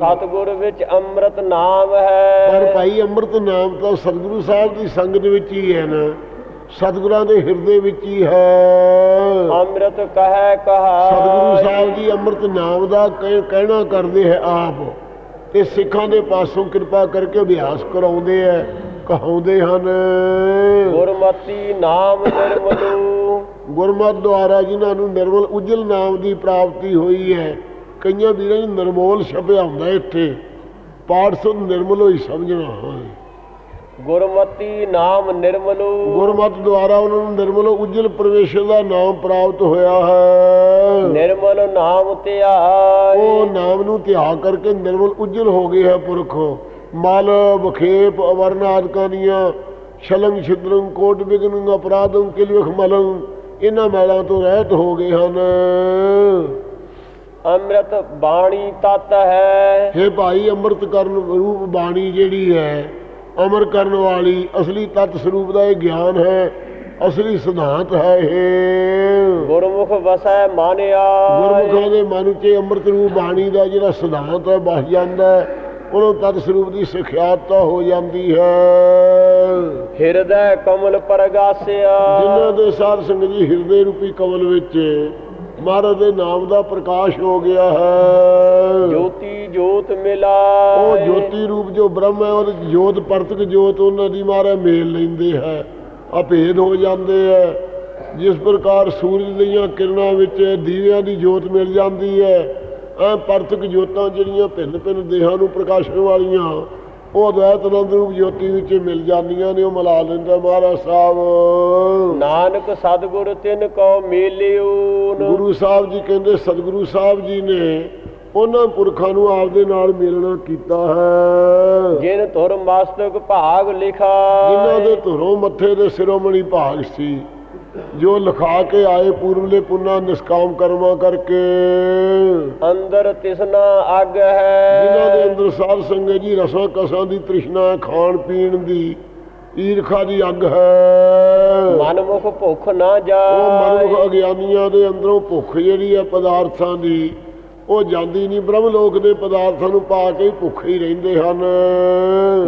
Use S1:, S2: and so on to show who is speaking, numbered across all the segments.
S1: ਸਤਿਗੁਰ ਵਿੱਚ ਅੰਮ੍ਰਿਤ ਨਾਮ ਹੈ।
S2: ਪਰ ਭਾਈ ਅੰਮ੍ਰਿਤ ਨਾਮ ਤਾਂ ਸਤਿਗੁਰੂ ਸਾਹਿਬ ਦੀ ਸੰਗਤ ਵਿੱਚ ਹੀ ਹੈ ਨਾ। ਸਤਿਗੁਰਾਂ ਦੇ ਹਿਰਦੇ ਵਿੱਚ ਹੀ ਹੈ।
S1: ਅੰਮ੍ਰਿਤ ਕਹੈ ਕਹਾ
S2: ਸਤਿਗੁਰੂ ਸਾਹਿਬ ਜੀ ਅੰਮ੍ਰਿਤ ਨਾਮ ਦਾ ਕਹਿ- ਕਹਿਣਾ ਕਰਦੇ ਹੈ ਆਪ। ਤੇ ਸਿੱਖਾਂ ਦੇ ਪਾਸੋਂ ਕਿਰਪਾ ਕਰਕੇ ਅਭਿਆਸ ਕਰਾਉਂਦੇ ਹੈ ਕਹਾਉਂਦੇ ਹਨ।
S1: ਗੁਰਮਤੀ ਨਾਮ ਨਿਰਮਲੂ।
S2: ਗੁਰਮਤਿ ਦੁਆਰਾ ਜਿਨ੍ਹਾਂ ਨੂੰ ਨਿਰਮਲ ਉਜਲ ਨਾਮ ਦੀ ਪ੍ਰਾਪਤੀ ਹੋਈ ਹੈ ਕਈਆਂ ਵੀਰਾਂ ਨੂੰ ਨਿਰਮੋਲ ਛਪਿਆ ਹੁੰਦਾ ਇੱਥੇ। ਪਾਠ ਸੁਣ ਨਿਰਮਲ ਹੋਈ ਸਮਝਣਾ ਹੈ
S1: ਗੁਰਮਤੀ ਨਾਮ ਨਿਰਮਲੂ।
S2: ਗੁਰਮਤਿ ਦੁਆਰਾ ਉਹਨਾਂ ਨੂੰ ਨਿਰਮਲ ਉਜਲ ਪ੍ਰਵੇਸ਼ਰ ਦਾ ਨਾਮ ਪ੍ਰਾਪਤ ਹੋਇਆ ਹੈ।
S1: ਨਿਰਮਲ ਨਾਮ ਧਿਆਈ
S2: ਉਹ ਨਾਮ ਨੂੰ ਧਿਆ ਕਰਕੇ ਨਿਰਮਲ ਉਜਲ ਹੋ ਗਏ ਹੈ ਪੁਰਖ। ਮਲ ਬਖੇਪ ਅਵਰਨ ਆਦਿਕਾਂ ਦੀਆਂ ਛਲੰਗ ਛਿਦਰੰ ਕੋਟ ਬਿਗਨ ਅਪਰਾਧੰ ਕਿਲਵਖ ਮਲੰ ਇਹਨਾਂ ਮੈਲਾਂ ਤੋਂ ਰਹਿਤ ਹੋ ਗਏ ਹਨ।
S1: ਅੰਮ੍ਰਿਤ ਬਾਣੀ ਤਤ ਹੈ।
S2: हे ਭਾਈ ਅੰਮ੍ਰਿਤ ਕਰਨ ਰੂਪ ਬਾਣੀ ਜਿਹੜੀ ਹੈ ਅਮਰ ਕਰਨ ਵਾਲੀ ਅਸਲੀ ਤਤ ਸਰੂਪ ਦਾ ਇਹ ਗਿਆਨ ਹੈ ਅਸਲੀ ਸਿਧਾਂਤ ਹੈ ਇਹ।
S1: ਗੁਰਮੁਖ ਵਸੈ ਮਾਨਿਆ।
S2: ਗੁਰਮੁਖਾਂ ਦੇ ਮਨ 'ਚ ਅੰਮ੍ਰਿਤ ਰੂਪ ਬਾਣੀ ਦਾ ਜਿਹੜਾ ਸਿਧਾਂਤ ਹੈ ਬਸ ਜਾਂਦਾ ਹੈ ਉਹਨੂੰ ਤਤ ਸਰੂਪ ਦੀ ਸਿਖਿਆਤਤਾ ਹੋ ਜਾਂਦੀ ਹੈ।
S1: ਹਿਰਦੈ ਕਮਲ ਪਰਗਾਸਿਆ।
S2: ਜਿਨ੍ਹਾਂ ਦੇ ਸਾਧ ਸੰਗਤ ਜੀ ਹਿਰਦੇ ਰੂਪੀ ਕਮਲ ਵਿੱਚ ਮਹਾਰਾਜ ਦੇ ਨਾਮ ਦਾ ਪ੍ਰਕਾਸ਼ ਹੋ ਗਿਆ ਹੈ।
S1: ਜੋਤੀ ਜੋਤ ਮਿਲਾ।
S2: ਉਹ ਜੋਤੀ ਰੂਪ ਜੋ ਬ੍ਰਹਮ ਹੈ ਉਹਦੇ 'ਚ ਜੋਤ ਪਰਤਕ ਜੋਤ ਉਹਨਾਂ ਦੀ ਮਾਰੇ ਮੇਲ ਲੈਂਦੇ ਹੈ। ਅਭੇਦ ਹੋ ਜਾਂਦੇ ਹੈ। ਜਿਸ ਪ੍ਰਕਾਰ ਸੂਰਜ ਦੀਆਂ ਕਿਰਨਾਂ ਵਿੱਚ ਦੀਵਿਆਂ ਦੀ ਜੋਤ ਮਿਲ ਜਾਂਦੀ ਹੈ ਐ ਪਰਤਕ ਜੋਤਾਂ ਜਿਹੜੀਆਂ ਭਿੰਨ ਭਿੰਨ ਦੇਹਾਂ ਨੂੰ ਪ੍ਰਕਾਸ਼ਣ ਵਾਲੀਆਂ ਉਹ ਅਦਵੈਤ ਆਨੰਦ ਰੂਪ ਜੋਤੀ ਵਿੱਚ ਮਿਲ ਜਾਂਦੀਆਂ ਨੇ ਉਹ ਮਿਲਾ ਲੈਂਦਾ ਮਹਾਰਾਜ ਸਾਹਿਬ।
S1: ਨਾਨਕ ਸਤਿਗੁਰ ਤਿਨ ਕੋ ਮੇਲਿਓ
S2: ਗੁਰੂ ਸਾਹਿਬ ਜੀ ਕਹਿੰਦੇ ਸਤਿਗੁਰੂ ਸਾਹਿਬ ਜੀ ਨੇ ਉਹਨਾਂ ਪੁਰਖਾਂ ਨੂੰ ਆਪਦੇ ਨਾਲ ਮਿਲਣਾ ਕੀਤਾ ਹੈ।
S1: ਜਿਨ ਧੁਰ ਮਸਤਕ ਭਾਗ ਲਿਖਾ
S2: ਜਿਨ੍ਹਾਂ ਦੇ ਧੁਰੋਂ ਮੱਥੇ ਦੇ ਸਿਰੋਮਣੀ ਭਾਗ ਸੀ। ਜੋ ਲਿਖਾ ਕੇ ਆਏ ਪੂਰਵਲੇ ਪੁੰਨਾ ਨਿਸ਼ਕਾਮ ਕਰਮਾਂ ਕਰਕੇ।
S1: ਅੰਦਰ ਤਿਸਨਾ ਅਗ ਹੈ।
S2: ਜਿਨ੍ਹਾਂ ਦੇ ਅੰਦਰ ਸਾਧ ਸੰਗਤ ਜੀ ਰਸਾਂ ਕਸਾਂ ਦੀ ਤ੍ਰਿਸ਼ਨਾ ਖਾਣ ਪੀਣ ਦੀ ਈਰਖਾ ਦੀ ਅੱਗ ਹੈ।
S1: ਮਨਮੁਖ ਭੁੱਖ ਨਾ
S2: ਉਹ
S1: ਜਾਏ
S2: ਮਨੁੱਖ ਅਗਿਆਨੀਆਂ ਦੇ ਅੰਦਰੋਂ ਭੁੱਖ ਜਿਹੜੀ ਹੈ ਪਦਾਰਥਾਂ ਦੀ ਉਹ ਜਾਂਦੀ ਨਹੀਂ। ਬ੍ਰਹਮ ਲੋਕ ਦੇ ਪਦਾਰਥਾਂ ਨੂੰ ਪਾ ਕੇ ਭੁੱਖੇ ਹੀ ਰਹਿੰਦੇ ਹਨ।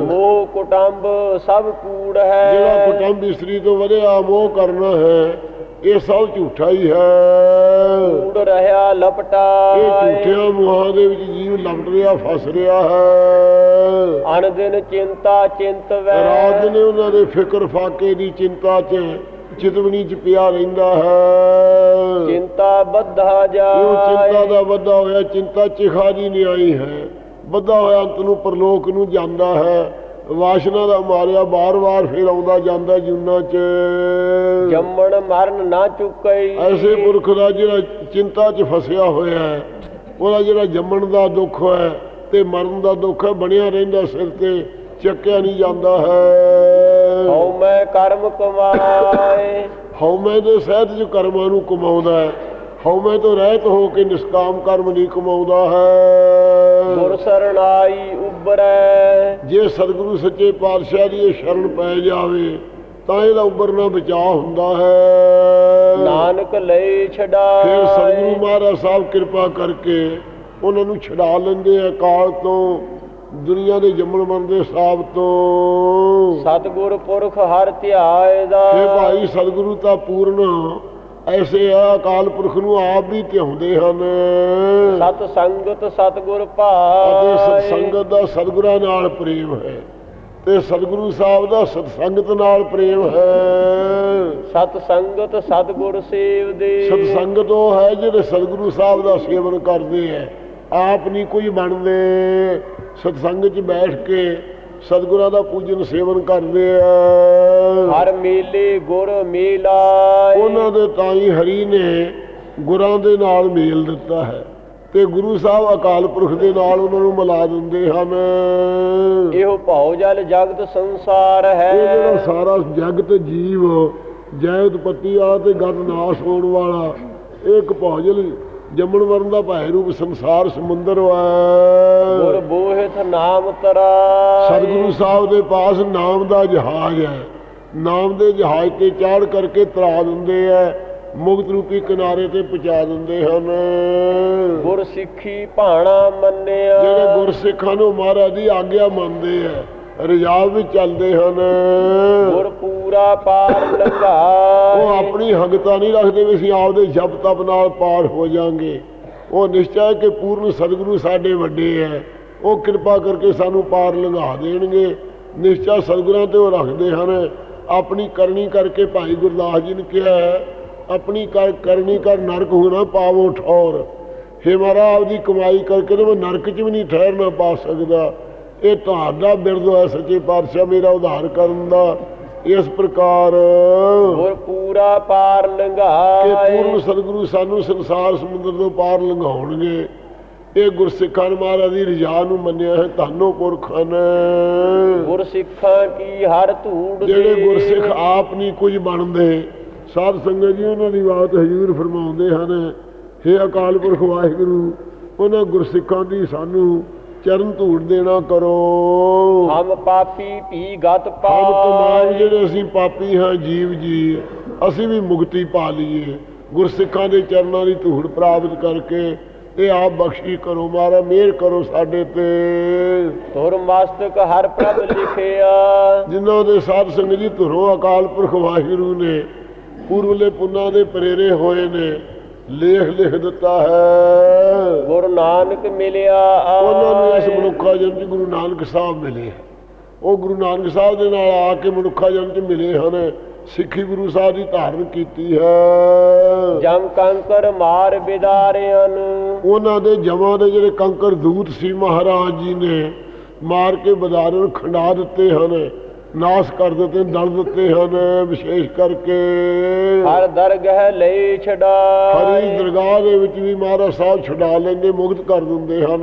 S1: ਮੋਹ ਕੁਟੰਬ ਸਭ ਕੂੜ
S2: ਜਿਹੜਾ
S1: ਹੈ
S2: ਕੁਟੰਬ ਇਸਤਰੀ ਤੋਂ ਵਧਿਆ ਮੋਹ ਕਰਨਾ ਹੈ ਇਹ ਸਭ ਝੂਠਾ ਹੀ ਹੈ।
S1: ਕੂੜ ਰਹਾ ਲਪਟਾ
S2: ਇਹ ਝੂਠਿਆਂ ਮੋਹਾਂ ਦੇ ਵਿੱਚ ਜੀਵ ਲਪਟ ਰਿਹਾ ਫਸ ਰਿਹਾ ਹੈ।
S1: ਅਨ ਦਿਨ ਚਿੰਤਾ ਚਿੰਤ ਵੈ।
S2: ਰਾਤ ਨੇ ਉਹਨਾਂ ਦੇ ਫਿਕਰ ਫਾਕੇ ਦੀ ਚਿੰਤਾ 'ਚ ਚਿਤਵਨੀ 'ਚ ਪਿਆ ਰਹਿੰਦਾ ਹੈ।
S1: ਚਿੰਤਾ ਬੱਧਾ
S2: ਇਹ ਚਿੰਤਾ
S1: ਜਾਏ।
S2: ਦਾ ਵੱਧਾ ਹੋਇਆ ਚਿੰਤਾ ਚਿਖਾ ਦੀ ਨਿਆਈ ਹੈ। ਵੱਧਾ ਹੋਇਆ ਅੰਤ ਨੂੰ ਪਰਲੋਕ ਨੂੰ ਜਾਂਦਾ ਹੈ। ਵਾਸ਼ਨਾ ਦਾ ਮਾਰਿਆ ਬਾਰ-ਬਾਰ ਫਿਰ ਆਉਂਦਾ ਜਾਂਦਾ ਜੁਨਾ 'ਚ।
S1: ਜੰਮਣ ਮਰਨ ਨਾ ਚੁੱਕਈ।
S2: ਐਸੇ ਪੁਰਖ ਦਾ ਜਿਹੜਾ ਚਿੰਤਾ 'ਚ ਫਸਿਆ ਹੋਇਆ ਹੈ ਉਹਦਾ ਜਿਹੜਾ ਜੰਮਣ ਦਾ ਦੁੱਖ ਹੈ ਤੇ ਮਰਨ ਦਾ ਦੁੱਖ ਹੈ ਬਣਿਆ ਰਹਿੰਦਾ ਸਿਰ ਤੇ ਚੱਕਿਆ ਨਹੀਂ ਜਾਂਦਾ ਹੈ।
S1: ਮੈਂ ਕਰਮ ਕਮਾਏ।
S2: ਹਉਮੈ ਦੇ ਸਹਿਤ ਚ ਕਰਮਾਂ ਨੂੰ ਕਮਾਉਂਦਾ ਹੈ। ਹਉਮੈ ਤੋਂ ਰਹਿਤ ਹੋ ਕੇ ਨਿਸ਼ਕਾਮ ਕਰਮ ਨਹੀਂ ਕਮਾਉਂਦਾ ਹੈ।
S1: ਗੁਰ ਸਰਣਾਈ ਉਬਰੈ
S2: ਜੇ ਸਤਿਗੁਰੂ ਸੱਚੇ ਪਾਤਸ਼ਾਹ ਦੀ ਇਹ ਸ਼ਰਨ ਪੈ ਜਾਵੇ ਤਾਂ ਇਹਦਾ ਉੱਭਰਨਾ ਬਚਾਅ ਹੁੰਦਾ ਹੈ।
S1: ਨਾਨਕ ਲਈ
S2: ਫਿਰ ਸਤਿਗੁਰੂ
S1: ਛਡਾਏ
S2: ਮਹਾਰਾਜ ਸਾਹਿਬ ਕਿਰਪਾ ਕਰਕੇ ਉਹਨਾਂ ਨੂੰ ਛਡਾ ਲੈਂਦੇ ਆ ਕਾਲ ਤੋਂ। ਦੁਨੀਆ ਦੇ ਜੰਮਣ ਮਰਨ ਦੇ ਸਾਬ ਤੋਂ।
S1: ਸਤਿਗੁਰ ਪੁਰਖ ਹਰ ਧਿਆਏ ਦਾ।
S2: ਇਹ ਭਾਈ ਸਤਿਗੁਰੂ ਤਾਂ ਪੂਰਨ ਐਸੇ ਆ ਅਕਾਲ ਪੁਰਖ ਨੂੰ ਆਪ ਵੀ ਧਿਆਉਂਦੇ ਹਨ।
S1: ਸਤ ਸੰਗਤ ਸਤਿਗੁਰ ਭਾਏ
S2: ਸਤਸੰਗਤ ਦਾ ਸਤਿਗੁਰਾਂ ਨਾਲ ਪ੍ਰੇਮ ਹੈ। ਤੇ ਸਤਿਗੁਰੂ ਸਾਹਿਬ ਦਾ ਸਤਸੰਗਤ ਨਾਲ ਪ੍ਰੇਮ ਹੈ।
S1: ਸਤ ਸੰਗਤ ਸਤਿਗੁਰ ਸੇਵ ਦੇ
S2: ਸਤਸੰਗਤ ਉਹ ਹੈ ਜਿਹੜੇ ਸਤਿਗੁਰੂ ਸਾਹਿਬ ਦਾ ਸੇਵਨ ਕਰਦੇ ਹੈ। ਆਪ ਨਹੀਂ ਕੋਈ ਬਣਦੇ। ਸਤਸੰਗ 'ਚ ਬੈਠ ਕੇ ਸਤਿਗੁਰਾਂ ਦਾ ਪੂਜਨ ਸੇਵਨ ਕਰਦੇ ਆ।
S1: ਹਰ ਮੇਲੇ ਗੁਰ ਮੇਲਾਏ।
S2: ਉਹਨਾਂ ਦੇ ਤਾਂ ਹੀ ਹਰੀ ਨੇ ਗੁਰਾਂ ਦੇ ਨਾਲ ਮੇਲ ਦਿੱਤਾ ਹੈ ਤੇ ਗੁਰੂ ਸਾਹਿਬ ਅਕਾਲ ਪੁਰਖ ਦੇ ਨਾਲ ਉਹਨਾਂ ਨੂੰ ਮਿਲਾ ਦਿੰਦੇ ਹਨ।
S1: ਇਹੋ ਭਉ ਜਲ ਜਗਤ ਸੰਸਾਰ
S2: ਇਹ ਜਿਹੜਾ
S1: ਹੈ
S2: ਸਾਰਾ ਜਗਤ ਜੀਵ ਜੈ ਉਤਪਤੀ ਆ ਤੇ ਗਤ ਨਾਸ਼ ਹੋਣ ਵਾਲਾ ਇਹ ਇੱਕ ਭੌਜਲ ਜੰਮਣ ਮਰਨ ਦਾ ਭਾਇ ਰੂਪ ਸੰਸਾਰ ਸਮੁੰਦਰ
S1: ਗੁਰ
S2: ਵਾ
S1: ਬੋਹਿਤ ਨਾਮ ਤਰਾ।
S2: ਸਤਿਗੁਰੂ ਸਾਹਿਬ ਦੇ ਪਾਸ ਨਾਮ ਦਾ ਜਹਾਜ਼ ਹੈ। ਨਾਮ ਦੇ ਜਹਾਜ਼ ਤੇ ਚਾੜ ਕਰਕੇ ਤਰਾ ਦਿੰਦੇ ਐ ਮੁਕਤ ਰੂਪੀ ਕਿਨਾਰੇ ਤੇ ਪਹੁੰਚਾ ਦਿੰਦੇ ਹਨ।
S1: ਗੁਰ ਸਿੱਖੀ ਭਾਣਾ ਮੰਨਿਆ।
S2: ਜਿਹੜੇ ਗੁਰਸਿੱਖਾਂ ਨੂੰ ਮਹਾਰਾਜ ਦੀ ਆਗਿਆ ਮੰਨਦੇ ਆ ਰਿਜਾਬ ਵਿੱਚ ਚੱਲਦੇ ਹਨ।
S1: ਗੁਰ ਪੂਰਾ ਪਾਰ
S2: ਉਹ ਆਪਣੀ ਹੰਗਤਾ ਨਹੀਂ ਰੱਖਦੇ ਵੀ ਅਸੀਂ ਆਪਦੇ ਜਪ ਤਪ ਨਾਲ ਪਾਰ ਹੋ ਜਾਾਂਗੇ। ਉਹ ਨਿਸ਼ਚੈ ਕਿ ਪੂਰਨ ਸਤਿਗੁਰੂ ਸਾਡੇ ਵੱਡੇ ਐ ਉਹ ਕਿਰਪਾ ਕਰਕੇ ਸਾਨੂੰ ਪਾਰ ਲੰਘਾ ਦੇਣਗੇ। ਨਿਸ਼ਚੈ ਸਤਿਗੁਰਾਂ ਤੇ ਉਹ ਰੱਖਦੇ ਹਨ। ਆਪਣੀ ਕਰਨੀ ਕਰਕੇ ਭਾਈ ਗੁਰਦਾਸ ਜੀ ਨੇ ਕਿਹਾ ਹੈ, ਆਪਣੀ ਕਰ ਕਰਨੀ ਕਰ ਨਰਕ ਹੋਣਾ ਪਾਵੋ ਠੌਰ। ਹੇ ਮਹਾਰਾਜ ਆਪਦੀ ਕਮਾਈ ਕਰਕੇ ਤੇ ਮੈਂ ਨਰਕ 'ਚ ਵੀ ਨਹੀਂ ਠਹਿਰਨਾ ਪਾ ਸਕਦਾ। ਇਹ ਤੁਹਾਡਾ ਬਿਰਦ ਹੈ ਸੱਚੇ ਪਾਤਸ਼ਾਹ ਮੇਰਾ ਉਧਾਰ ਕਰਨ ਦਾ। ਇਸ ਪ੍ਰਕਾਰ
S1: ਗੁਰ ਪੂਰਾ ਪਾਰ
S2: ਕਿ
S1: ਲੰਘਾਏ
S2: ਪੂਰਨ ਸਤਿਗੁਰੂ ਸਾਨੂੰ ਸੰਸਾਰ ਸਮੁੰਦਰ ਤੋਂ ਪਾਰ ਲੰਘਾਉਣਗੇ। ਇਹ ਗੁਰਸਿੱਖਾਂ ਮਹਾਰਾਜ ਦੀ ਰਜਾ ਨੂੰ ਮੰਨਿਆ ਹੈ ਧੰਨੋ ਪੁਰਖਾਂ ਨੇ
S1: ਗੁਰ ਸਿੱਖਾਂ ਕੀ ਹਰ ਧੂੜ
S2: ਜਿਹੜੇ ਗੁਰਸਿੱਖ ਆਪ ਨਹੀਂ ਕੁਝ ਬਣਦੇ ਸਾਧ ਸੰਗਤ ਜੀ ਉਹਨਾਂ ਦੀ ਬਾਤ ਹਜ਼ੂਰ ਫਰਮਾਉਂਦੇ ਹਨ। ਹੇ ਅਕਾਲ ਪੁਰਖ ਵਾਹਿਗੁਰੂ ਉਹਨਾਂ ਗੁਰਸਿੱਖਾਂ ਦੀ ਸਾਨੂੰ ਚਰਨ ਧੂੜ ਦੇਣਾ ਕਰੋ।
S1: ਹਮ ਪਾਪੀ ਪੀ ਗਤ
S2: ਹਮ ਤਮਾਮ
S1: ਪਾਏ।
S2: ਜਿਹੜੇ ਅਸੀਂ ਪਾਪੀ ਹਾਂ ਜੀਵ ਜੀ ਅਸੀਂ ਵੀ ਮੁਕਤੀ ਪਾ ਲਈਏ। ਗੁਰਸਿੱਖਾਂ ਦੇ ਚਰਨਾਂ ਦੀ ਧੂੜ ਪ੍ਰਾਪਤ ਕਰਕੇ ਇਹ ਆਪ ਬਖਸ਼ੀ ਕਰੋ। ਮਾਰਾ ਮਿਹਰ ਕਰੋ ਸਾਡੇ ਤੇ।
S1: ਤੁਰ ਮਸਤਕ ਹਰ ਪ੍ਰਭ ਲਿਖਿਆ।
S2: ਜਿਨ੍ਹਾਂ ਦੇ ਸਾਧ ਸੰਗਤ ਜੀ ਧੁਰੋਂ ਅਕਾਲ ਪੁਰਖ ਵਾਹਿਗੁਰੂ ਨੇ ਪੂਰਵਲੇ ਪੁੰਨਾਂ ਦੇ ਪ੍ਰੇਰੇ ਹੋਏ ਨੇ ਲੇਖ ਲਿਖ ਦਿੱਤਾ ਹੈ।
S1: ਗੁਰੂ ਨਾਨਕ ਮਿਲਿਆ
S2: ਉਹਨਾਂ ਨੂੰ ਇਸ। ਮਨੁੱਖਾ ਜਨਮ ਚ ਗੁਰੂ ਨਾਨਕ ਸਾਹਿਬ ਮਿਲੇ। ਉਹ ਗੁਰੂ ਨਾਨਕ ਸਾਹਿਬ ਦੇ ਨਾਲ ਆ ਕੇ ਮਨੁੱਖਾ ਜਨਮ ਚ ਮਿਲੇ ਹਨ। ਸਿੱਖੀ ਗੁਰੂ ਸਾਹਿਬ ਦੀ ਧਾਰਨ ਕੀਤੀ ਹੈ।
S1: ਜਮ ਕੰਕਰ ਮਾਰ ਬਿਦਾਰਿਆਂ
S2: ਉਹਨਾਂ ਦੇ ਜਮਾਂ ਦੇ ਜਿਹੜੇ ਕੰਕਰ ਦੂਤ ਸੀ ਮਹਾਰਾਜ ਜੀ ਨੇ ਮਾਰ ਕੇ ਬਦਾਰਾਂ ਨੂੰ ਖੰਡਾ ਦਿੱਤੇ ਹਨ। ਨਾਸ ਕਰ ਦਿੱਤੇ ਦਲ ਦਿੱਤੇ ਹਨ ਵਿਸ਼ੇਸ਼ ਕਰਕੇ।
S1: ਹਰ ਦਰਗਹ ਲਈ
S2: ਹਰੀ
S1: ਛਡਾਏ
S2: ਦਰਗਾਹ ਦੇ ਵਿੱਚ ਵੀ ਮਹਾਰਾਜ ਸਾਹਿਬ ਛੁਡਾ ਲੈਂਦੇ ਮੁਕਤ ਕਰ ਦਿੰਦੇ ਹਨ।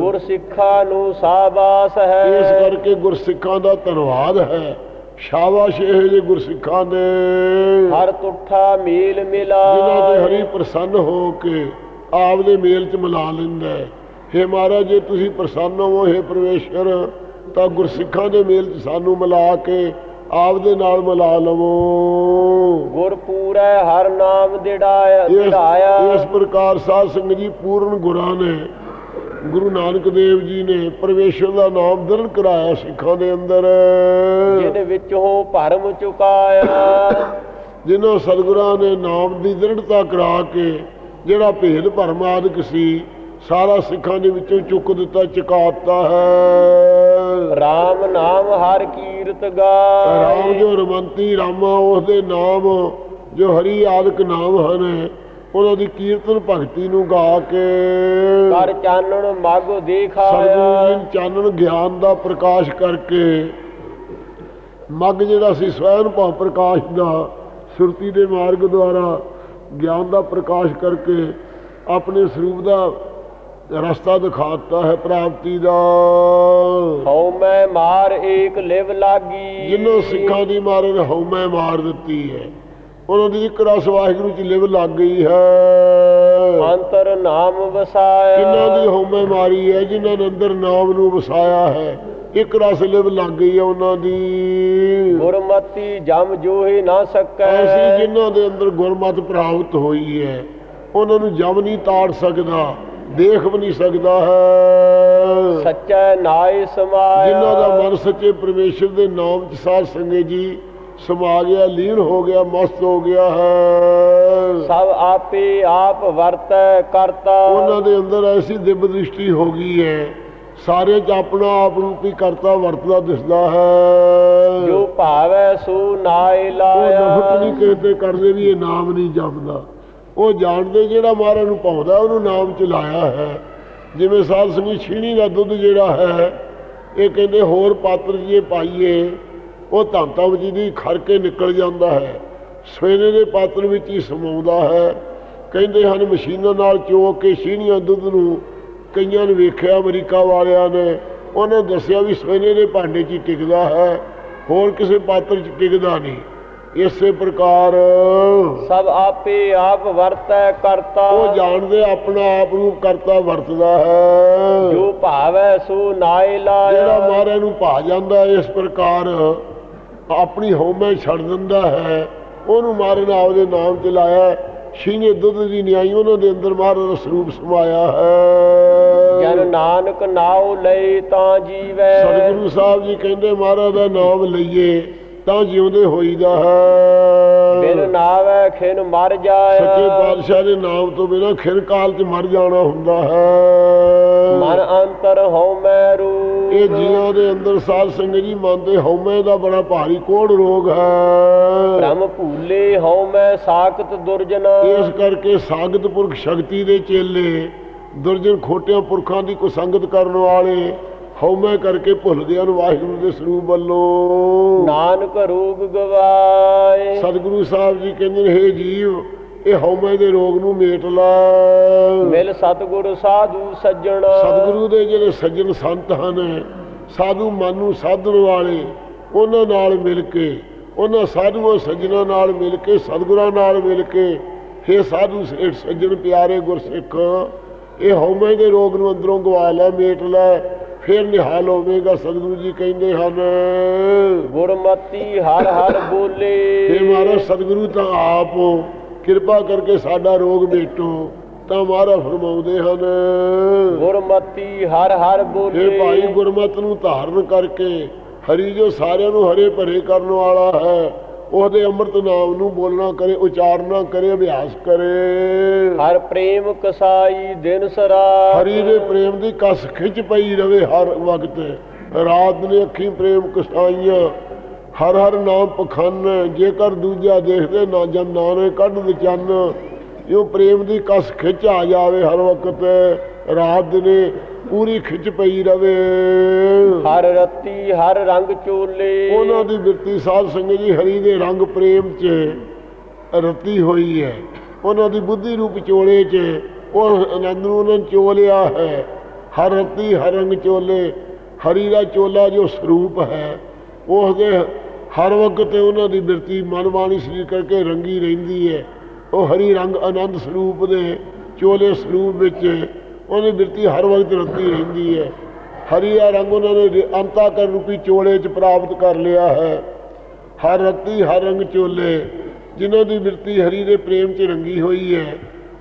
S1: ਗੁਰ ਸਿੱਖਾਂ ਨੂੰ ਸਾਬਾਸ ਹੈ।
S2: ਇਸ ਕਰਕੇ ਗੁਰਸਿੱਖਾਂ ਦਾ ਧੰਨਵਾਦ ਹੈ। ਸ਼ਾਬਾਸ਼ ਇਹ ਜੇ ਗੁਰਸਿੱਖਾਂ ਦੇ।
S1: ਹਰ ਤੁਠਾ ਮੇਲ
S2: ਜਿਨ੍ਹਾਂ ਤੇ ਹਰੀ ਪ੍ਰਸੰਨ ਹੋ ਕੇ ਆਪ ਦੇ ਮੇਲ ਚ ਮਿਲਾ ਲੈਂਦਾ ਹੈ। ਹੇ ਮਹਾਰਾਜ ਜੇ ਤੁਸੀਂ ਪ੍ਰਸੰਨ ਹੋ ਹੇ ਪਰਮੇਸ਼ਰ ਤਾਂ ਗੁਰਸਿੱਖਾਂ ਦੇ ਮੇਲ ਸਾਨੂੰ ਮਿਲਾ ਕੇ ਆਪ ਦੇ ਨਾਲ ਮਿਲਾ ਲਵੋ।
S1: ਗੁਰ ਪੂਰਾ ਹਰ ਨਾਮ
S2: ਇਸ
S1: ਦਿੜਾਇਆ
S2: ਇਸ ਪ੍ਰਕਾਰ ਸਾਧ ਸੰਗਤ ਜੀ ਪੂਰਨ ਗੁਰਾਂ ਨੇ ਗੁਰੂ ਨਾਨਕ ਦੇਵ ਜੀ ਨੇ ਪਰਮੇਸ਼ਰ ਦਾ ਨਾਮ ਦਰਣ ਕਰਾਇਆ ਸਿੱਖਾਂ ਦੇ ਅੰਦਰ।
S1: ਜਿਨ ਵਿੱਚੋਂ ਭਰਮ ਚੁਕਾਇਆ।
S2: ਜਿਨ੍ਹਾਂ ਸਤਿਗੁਰਾਂ ਨੇ ਨਾਮ ਦੀ ਦ੍ਰਿੜਤਾ ਕਰਾ ਕੇ ਜਿਹੜਾ ਭੇਦ ਭਰਮ ਆਦਿਕ ਸੀ ਸਾਰਾ ਸਿੱਖਾਂ ਦੇ ਵਿੱਚੋਂ ਚੁੱਕ ਦਿੱਤਾ ਚੁਕਾਤਾ ਹੈ।
S1: ਹਰ ਕੀਰਤ
S2: ਰਾਮ
S1: ਗਾਏ
S2: ਜੋ ਰਮੰਤੀ ਰਾਮਾ ਉਸ ਦੇ ਨਾਮ ਜੋ ਹਰੀ ਆਦਿਕ ਨਾਮ ਹਨ ਉਹਨਾਂ ਦੀ ਕੀਰਤਨ ਭਗਤੀ ਨੂੰ ਗਾ ਕੇ
S1: ਕਰ ਚਾਨਣ ਮਗ
S2: ਜੀ ਨੂੰ ਚਾਨਣ ਗਿਆਨ ਦਾ ਪ੍ਰਕਾਸ਼ ਕਰਕੇ ਮੱਗ ਜਿਹੜਾ ਸੀ ਸਵੈਨ ਭਾਵ ਪ੍ਰਕਾਸ਼ ਦਾ ਸੁਰਤੀ ਦੇ ਮਾਰਗ ਦੁਆਰਾ ਗਿਆਨ ਦਾ ਪ੍ਰਕਾਸ਼ ਕਰਕੇ ਆਪਣੇ ਸਰੂਪ ਦਾ ਰਸਤਾ ਦਿਖਾਤਾ ਹੈ ਪ੍ਰਾਪਤੀ ਦਾ।
S1: ਹਉ ਮੈਂ ਮਾਰ ਏਕ ਲਿਵ ਲਾਗੀ।
S2: ਜਿਨ੍ਹਾਂ ਸਿੱਖਾਂ ਦੀ ਮਾਰੇ ਨੇ ਹਉਮੈ ਮਾਰ ਦਿੱਤੀ ਹੈ। ਉਹਨਾਂ ਦੀ ਇੱਕ ਰਸ ਵਾਹਿਗੁਰੂ ਚ ਲਿਵ ਲੱਗ ਗਈ ਹੈ।
S1: ਅੰਤਰ ਨਾਮ
S2: ਜਿਨ੍ਹਾਂ ਦੀ
S1: ਵਸਾਇਆ
S2: ਹਉਮੈ ਮਾਰੀ ਹੈ ਜਿਨ੍ਹਾਂ ਨੇ ਅੰਦਰ ਨਾਮ ਨੂੰ ਵਸਾਇਆ ਹੈ ਇੱਕ ਰਸ ਲਿਵ ਲੱਗ ਗਈ ਹੈ ਉਹਨਾਂ ਦੀ।
S1: ਗੁਰਮਤੀ ਜਮ ਜੋਹੀ ਨਾ
S2: ਐਸੀ
S1: ਸਕੈ
S2: ਜਿਨ੍ਹਾਂ ਦੇ ਅੰਦਰ ਗੁਰਮਤ ਪ੍ਰਾਪਤ ਹੋਈ ਹੈ ਉਹਨਾਂ ਨੂੰ ਜਮ ਨਹੀਂ ਤਾੜ ਸਕਦਾ। ਦੇਖ ਵੀ ਨਹੀਂ ਸਕਦਾ ਹੈ।
S1: ਸੱਚੈ ਨਾਇ ਸਮਾਇਆ।
S2: ਜਿਨ੍ਹਾਂ ਦਾ ਮਨ ਸੱਚੇ ਪਰਮੇਸ਼ਰ ਦੇ ਨਾਮ ਚ ਸਾਧ ਸੰਗਤ ਜੀ ਸਮਾ ਗਿਆ ਲੀਨ ਹੋ ਗਿਆ ਮਸਤ ਹੋ ਗਿਆ ਹੈ।
S1: ਸਭ ਆਪੇ ਆਪ ਵਰਤੈ ਕਰਤਾ।
S2: ਉਹਨਾਂ ਦੇ ਅੰਦਰ ਐਸੀ ਦਿਵ ਦ੍ਰਿਸ਼ਟੀ ਹੋ ਗਈ ਹੈ। ਸਾਰੇ ਚ ਆਪਣਾ ਆਪ ਰੂਪੀ ਕਰਤਾ ਵਰਤਦਾ ਦਿਸਦਾ ਹੈ।
S1: ਜੋ ਭਾਵੈ ਸੋ ਨਾਇ
S2: ਉਹ ਨਫਰਤ
S1: ਲਾਇਆ।
S2: ਨਹੀਂ ਕਿਸੇ ਤੇ ਕਰਦੇ ਵੀ ਇਹ ਨਾਮ ਨਹੀਂ ਜਪਦਾ। ਉਹ ਜਾਣਦੇ ਜਿਹੜਾ ਮਹਾਰਾਜ ਨੂੰ ਪਾਉਂਦਾ ਉਹਨੂੰ ਨਾਮ ਚ ਲਾਇਆ ਹੈ। ਜਿਵੇਂ ਸਾਧ ਸੰਗੀ ਛੀਣੀ ਦਾ ਦੁੱਧ ਜਿਹੜਾ ਹੈ, ਇਹ ਕਹਿੰਦੇ ਹੋਰ ਪਾਤਰ ਜੇ ਪਾਈਏ, ਉਹ ਧਾਂਤਾ ਵਿੱਚ ਦੀ ਖਰ ਕੇ ਨਿਕਲ ਜਾਂਦਾ ਹੈ। ਸਵੇਨੇ ਦੇ ਪਾਤਰ ਵਿੱਚ ਹੀ ਸਮਾਉਂਦਾ ਹੈ। ਕਹਿੰਦੇ ਹਨ, ਮਸ਼ੀਨਾਂ ਨਾਲ ਚੋ ਕੇ ਛੀਣੀਆਂ ਦੁੱਧ ਨੂੰ ਕਈਆਂ ਨੇ ਵੇਖਿਆ, ਅਮਰੀਕਾ ਵਾਲਿਆਂ ਨੇ, ਉਹਨੇ ਦੱਸਿਆ ਵੀ ਸਵੇਨੇ ਦੇ ਭਾਂਡੇ 'ਚ ਹੀ ਟਿਕਦਾ ਹੈ, ਹੋਰ ਕਿਸੇ ਪਾਤਰ 'ਚ ਟਿਕਦਾ ਨਹੀਂ। ਇਸੇ ਪ੍ਰਕਾਰ
S1: ਸਭ ਆਪੇ ਆਪ ਵਰਤੈ ਕਰਤਾ।
S2: ਉਹ ਜਾਣਦੇ ਆਪਣਾ ਆਪ ਨੂੰ ਕਰਤਾ ਵਰਤਦਾ ਹੈ।
S1: ਜੋ ਭਾਵੈ ਸੋ ਨਾਇ
S2: ਜਿਹੜਾ
S1: ਲਾਇਆ
S2: ਮਹਾਰਾਜ ਨੂੰ ਭਾ ਜਾਂਦਾ ਇਸ ਪ੍ਰਕਾਰ ਆਪਣੀ ਹਉਮੈ ਛੱਡ ਦਿੰਦਾ ਹੈ। ਉਹਨੂੰ ਮਾਰਨ ਆਪਦੇ ਨਾਮ ਚ ਲਾਇਆ। ਛੀਨੇ ਦੁੱਧ ਦੀ ਨਿਆਈ ਉਹਨਾਂ ਦੇ ਅੰਦਰ ਮਹਾਰਾਜ ਦਾ ਸਰੂਪ ਸਮਾਇਆ
S1: ਜਨ
S2: ਹੈ
S1: ਨਾਨਕ ਨਾਉ ਲਈ ਤਾਂ ਜੀਵੈ।
S2: ਸਤਿਗੁਰੂ ਸਾਹਿਬ ਜੀ ਕਹਿੰਦੇ ਮਹਾਰਾਜ ਦਾ ਨਾਮ ਲਈਏ। ਤਾਂ ਜਿਉਂਦੇ ਹੋਈਦਾ
S1: ਬਿਨ
S2: ਹੈ
S1: ਨਾਵੈ ਖਿਨ ਮਰ ਜਾਏ।
S2: ਸੱਚੇ ਪਾਤਸ਼ਾਹ ਦੇ ਨਾਮ ਤੋਂ ਬਿਨਾਂ ਖਿਰ ਕਾਲ ਚ ਮਰ ਜਾਣਾ ਹੁੰਦਾ
S1: ਮਨ
S2: ਹੈ
S1: ਅੰਤਰ ਹਉਮੈ ਰੂ
S2: ਇਹ ਜੀਵਾਂ ਦੇ ਅੰਦਰ ਸਾਧ ਸੰਗਤ ਜੀ ਮਨ ਦੇ ਹਉਮੈ ਦਾ ਬੜਾ ਭਾਰੀ ਕੋੜ ਰੋਗ ਹੈ।
S1: ਭ੍ਰਮ ਭੂਲੇ ਹਉਮੈ ਸਾਖਤ ਦੁਰਜਨਾ।
S2: ਇਸ ਕਰਕੇ ਸਾਗਤ ਪੁਰਖ ਸ਼ਕਤੀ ਦੇ ਚੇਲੇ ਦੁਰਜਨ ਖੋਟਿਆਂ ਪੁਰਖਾਂ ਦੀ ਕੁਸੰਗਤ ਕਰਨ ਵਾਲੇ ਹਉਮੈ ਕਰਕੇ ਭੁੱਲਦੇ ਹਨ ਵਾਹਿਗੁਰੂ ਦੇ ਸਰੂਪ ਵੱਲੋਂ।
S1: ਨਾਨਕ ਰੋਗ ਗਵਾਏ।
S2: ਸਤਿਗੁਰੂ ਸਾਹਿਬ ਜੀ ਕਹਿੰਦੇ ਨੇ ਹੇ ਜੀਵ ਇਹ ਹਉਮੈ ਦੇ ਰੋਗ ਨੂੰ ਮੇਟ ਲੈ।
S1: ਮਿਲ ਸਤਿਗੁਰ ਸਾਧੂ ਸੱਜਣ।
S2: ਸਤਿਗੁਰੂ ਦੇ ਜਿਹੜੇ ਸੱਜਣ ਸੰਤ ਹਨ ਸਾਧੂ ਮਨ ਨੂੰ ਸਾਧਨ ਵਾਲੇ ਉਹਨਾਂ ਨਾਲ ਮਿਲ ਕੇ ਉਹਨਾਂ ਸਾਧੂਆਂ ਸੱਜਣਾ ਨਾਲ ਮਿਲ ਕੇ ਸਤਿਗੁਰਾਂ ਨਾਲ ਮਿਲ ਕੇ ਹੇ ਸਾਧੂ ਸੇਠ ਸੱਜਣ ਪਿਆਰੇ ਗੁਰਸਿੱਖ ਇਹ ਹਉਮੈ ਦੇ ਰੋਗ ਨੂੰ ਅੰਦਰੋਂ ਗਵਾ ਲੈ ਮੇਟ ਲੈ। ਫਿਰ ਨਿਹਾਲ ਹੋਵੇਗਾ ਸਤਿਗੁਰੂ ਜੀ ਕਹਿੰਦੇ ਹਨ।
S1: ਗੁਰਮਤੀ ਹਰ ਹਰ ਬੋਲੇ।
S2: ਹੇ ਮਹਾਰਾਜ ਸਤਿਗੁਰੂ ਤਾਂ ਆਪ ਕਿਰਪਾ ਕਰਕੇ ਸਾਡਾ ਰੋਗ ਮੇਟੋ ਤਾਂ ਮਹਾਰਾਜ ਫਰਮਾਉਂਦੇ ਹਨ।
S1: ਗੁਰਮਤੀ ਹਰ ਹਰ ਬੋਲੇ।
S2: ਇਹ ਭਾਈ ਗੁਰਮਤ ਨੂੰ ਧਾਰਨ ਕਰਕੇ ਹਰੀ ਜੋ ਸਾਰਿਆਂ ਨੂੰ ਹਰੇ ਭਰੇ ਕਰਨ ਵਾਲਾ ਹੈ ਉਹਦੇ ਅੰਮ੍ਰਿਤ ਨਾਮ ਨੂੰ ਬੋਲਣਾ ਕਰੇ ਉਚਾਰਨਾ ਕਰੇ ਅਭਿਆਸ ਕਰੇ।
S1: ਹਰ ਪ੍ਰੇਮ ਕਸਾਈ ਦਿਨ ਸਰਾ
S2: ਹਰੀ ਦੇ ਪ੍ਰੇਮ ਦੀ ਕਸ ਖਿੱਚ ਪਈ ਰਵੇ ਹਰ ਵਕਤ। ਰਾਤ ਨੇ ਅੱਖੀ ਪ੍ਰੇਮ ਕਸਾਈਆਂ ਹਰ ਹਰ ਨਾਮ ਪਖੰਨ। ਜੇਕਰ ਦੂਜਾ ਦੇਖਦੇ ਨਾ ਜਨ ਨਾਨੇ ਕੱਢ ਚੰਨ। ਇਹ ਪ੍ਰੇਮ ਦੀ ਕਸ ਖਿੱਚ ਆ ਜਾਵੇ ਹਰ ਵਕਤ। ਰਾਤ ਦਿਨੇ ਪੂਰੀ ਖਿੱਚ ਪਈ ਰਵੇ।
S1: ਹਰ ਰਤੀ ਹਰ ਰੰਗ ਚੋਲੇ।
S2: ਉਹਨਾਂ ਦੀ ਬਿਰਤੀ ਸਾਧ ਸੰਗਤ ਜੀ ਹਰੀ ਦੇ ਰੰਗ ਪ੍ਰੇਮ 'ਚ ਰਤੀ ਹੋਈ ਹੈ। ਉਹਨਾਂ ਦੀ ਬੁੱਧੀ ਰੂਪ ਚੋਲੇ 'ਚ ਉਹ ਆਨੰਦ ਨੂੰ ਉਹਨਾਂ ਚੋਲਿਆ ਹੈ। ਹਰ ਰਤੀ ਹਰ ਰੰਗ ਚੋਲੇ ਹਰੀ ਦਾ ਚੋਲਾ ਜੋ ਸਰੂਪ ਹੈ ਉਸ ਦੇ ਹਰ ਵਕਤ ਉਹਨਾਂ ਦੀ ਬਿਰਤੀ ਮਨ ਬਾਣੀ ਸਰੀਰ ਕਰਕੇ ਰੰਗੀ ਰਹਿੰਦੀ ਹੈ। ਉਹ ਹਰੀ ਰੰਗ ਆਨੰਦ ਸਰੂਪ ਦੇ ਚੋਲੇ ਸਰੂਪ ਵਿੱਚ ਉਹਦੀ ਬਿਰਤੀ ਹਰ ਵਕਤ ਰਤੀ ਰਹਿੰਦੀ ਹੈ। ਹਰੀ ਦਾ ਰੰਗ ਉਹਨਾਂ ਨੇ ਅੰਤਾਕਰ ਰੂਪੀ ਚੋਲੇ 'ਚ ਪ੍ਰਾਪਤ ਕਰ ਲਿਆ ਹੈ। ਹਰ ਰਤੀ ਹਰ ਰੰਗ ਚੋਲੇ ਜਿਨ੍ਹਾਂ ਦੀ ਬਿਰਤੀ ਹਰੀ ਦੇ ਪ੍ਰੇਮ 'ਚ ਰੰਗੀ ਹੋਈ ਹੈ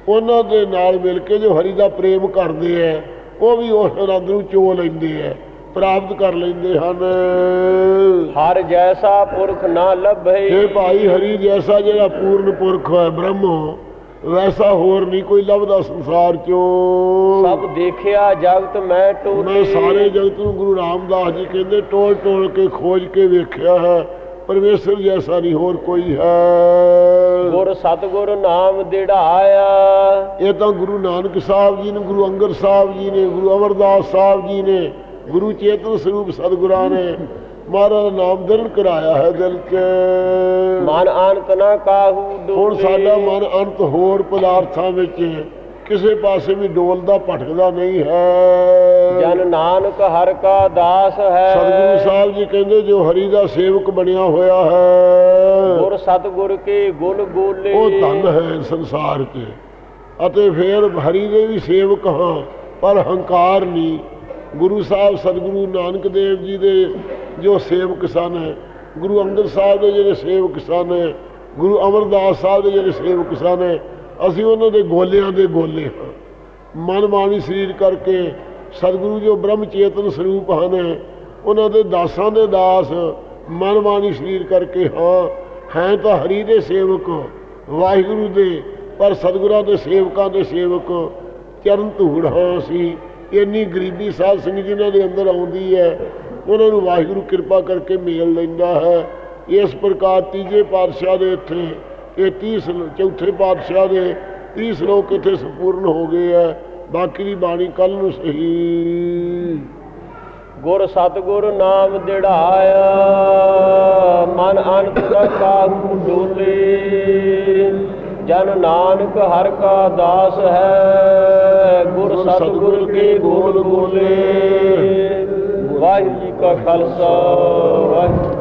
S2: ਉਹਨਾਂ ਦੇ ਨਾਲ ਮਿਲ ਕੇ ਜੋ ਹਰੀ ਦਾ ਪ੍ਰੇਮ ਕਰਦੇ ਹੈ ਉਹ ਵੀ ਉਸ ਆਨੰਦ ਨੂੰ ਚੋ ਲੈਂਦੇ ਹੈ ਪ੍ਰਾਪਤ ਕਰ ਲੈਂਦੇ ਹਨ।
S1: ਹਰ ਜੈਸਾ ਪੁਰਖ ਨਾ ਲੱਭੇ।
S2: ਇਹ ਭਾਈ ਹਰੀ ਜੈਸਾ ਜਿਹੜਾ ਪੂਰਨ ਪੁਰਖ ਹੈ ਬ੍ਰਹਮ ਵੈਸਾ ਹੋਰ ਨਹੀਂ ਕੋਈ ਲੱਭਦਾ ਸੰਸਾਰ 'ਚੋਂ।
S1: ਸਭ ਦੇਖਿਆ ਜਗਤ ਮੈਂ ਟੋਲੇ
S2: ਮੈਂ ਸਾਰੇ ਜਗਤ ਨੂੰ ਗੁਰੂ ਰਾਮਦਾਸ ਜੀ ਕਹਿੰਦੇ ਟੋਲ ਟੋਲ ਕੇ ਖੋਜ ਕੇ ਵੇਖਿਆ ਹੈ ਪਰਮੇਸ਼ਰ ਜੈਸਾ ਨਹੀਂ ਹੋਰ ਕੋਈ ਹੈ।
S1: ਗੁਰ ਸਤਗੁਰ ਨਾਮ ਦਿੜਾਇਆ।
S2: ਇਹ ਤਾਂ ਗੁਰੂ ਨਾਨਕ ਸਾਹਿਬ ਜੀ ਨੇ ਗੁਰੂ ਅੰਗਦ ਸਾਹਿਬ ਜੀ ਨੇ ਗੁਰੂ ਅਮਰਦਾਸ ਸਾਹਿਬ ਜੀ ਨੇ ਗੁਰੂ ਚੇਤਨ ਸਰੂਪ ਸਤਿਗੁਰਾਂ ਨੇ ਮਹਾਰਾਜ ਦਾ ਨਾਮ ਦਰਣ ਕਰਾਇਆ ਹੈ ਦਿਲ 'ਚ।
S1: ਮਨ ਅੰਤ ਨਾ ਕਾਹੂ
S2: ਹੁਣ ਸਾਡਾ ਮਨ ਅੰਤ ਹੋਰ ਪਦਾਰਥਾਂ ਵਿੱਚ ਕਿਸੇ ਪਾਸੇ ਵੀ ਡੋਲਦਾ ਭਟਕਦਾ ਨਹੀਂ ਹੈ।
S1: ਜਨ ਨਾਨਕ ਹਰ ਕਾ ਦਾਸ ਹੈ।
S2: ਸਤਿਗੁਰੂ ਸਾਹਿਬ ਜੀ ਕਹਿੰਦੇ ਜੋ ਹਰੀ ਦਾ ਸੇਵਕ ਬਣਿਆ ਹੋਇਆ ਹੈ।
S1: ਗੁਰ ਸਤਗੁਰ ਕੇ ਗੁਣ ਗੋਲੇ
S2: ਉਹ ਧਨ ਹੈ ਸੰਸਾਰ 'ਚ। ਅਤੇ ਫਿਰ ਹਰੀ ਦੇ ਵੀ ਸੇਵਕ ਹਾਂ ਪਰ ਹੰਕਾਰ ਨਹੀਂ। ਗੁਰੂ ਸਾਹਿਬ ਸਤਿਗੁਰੂ ਨਾਨਕ ਦੇਵ ਜੀ ਦੇ ਜੋ ਸੇਵਕ ਸਨ, ਗੁਰੂ ਅੰਗਦ ਸਾਹਿਬ ਦੇ ਜਿਹੜੇ ਸੇਵਕ ਸਨ, ਗੁਰੂ ਅਮਰਦਾਸ ਸਾਹਿਬ ਦੇ ਜਿਹੜੇ ਸੇਵਕ ਸਨ, ਅਸੀਂ ਉਹਨਾਂ ਦੇ ਗੋਲਿਆਂ ਦੇ ਗੋਲੇ ਹਾਂ। ਮਨ ਬਾਣੀ ਸਰੀਰ ਕਰਕੇ ਸਤਿਗੁਰੂ ਜੋ ਬ੍ਰਹਮ ਚੇਤਨ ਸਰੂਪ ਹਨ, ਉਹਨਾਂ ਦੇ ਦਾਸਾਂ ਦੇ ਦਾਸ ਮਨ ਬਾਣੀ ਸਰੀਰ ਕਰਕੇ ਹਾਂ। ਹੈ ਤਾਂ ਹਰੀ ਦੇ ਸੇਵਕ, ਵਾਹਿਗੁਰੂ ਦੇ, ਪਰ ਸਤਿਗੁਰਾਂ ਦੇ ਸੇਵਕਾਂ ਦੇ ਸੇਵਕ ਚਰਨ ਧੂੜ ਹਾਂ ਅਸੀਂ। ਇੰਨੀ ਗਰੀਬੀ ਸਾਧ ਸਿੰਘ ਜਿਨ੍ਹਾਂ ਦੇ ਅੰਦਰ ਆਉਂਦੀ ਹੈ, ਉਹਨਾਂ ਨੂੰ ਵਾਹਿਗੁਰੂ ਕਿਰਪਾ ਕਰਕੇ ਮੇਲ ਲੈਂਦਾ ਹੈ। ਇਸ ਪ੍ਰਕਾਰ ਤੀਜੇ ਪਾਤਸ਼ਾਹ ਦੇ ਇੱਥੇ, ਇਹ 30 ਸਲੋ- ਚੌਥੇ ਪਾਤਸ਼ਾਹ ਦੇ 30 ਸ਼ਲੋਕ ਇੱਥੇ ਸੰਪੂਰਨ ਹੋ ਗਏ ਹੈ। ਬਾਕੀ ਦੀ ਬਾਣੀ ਕੱਲ ਨੂੰ ਸਹੀ।
S1: ਗੁਰ ਸਤਗੁਰ ਨਾਮ ਦਿੜਾਇਆ, ਮਨ ਅੰਤ ਦਾ ਕਾਹੂ ਡੋਲੇ। ਜਨ ਨਾਨਕ ਹਰ ਕਾ ਦਾਸ ਹੈ ਗੁਰ ਸਤਗੁਰ ਕੇ ਗੁਣ ਗੋਲੇ ਵਾਹਿਗੁਰੂ ਜੀ ਕਾ ਖਾਲਸਾ ਵਾਹਿਗੁਰੂ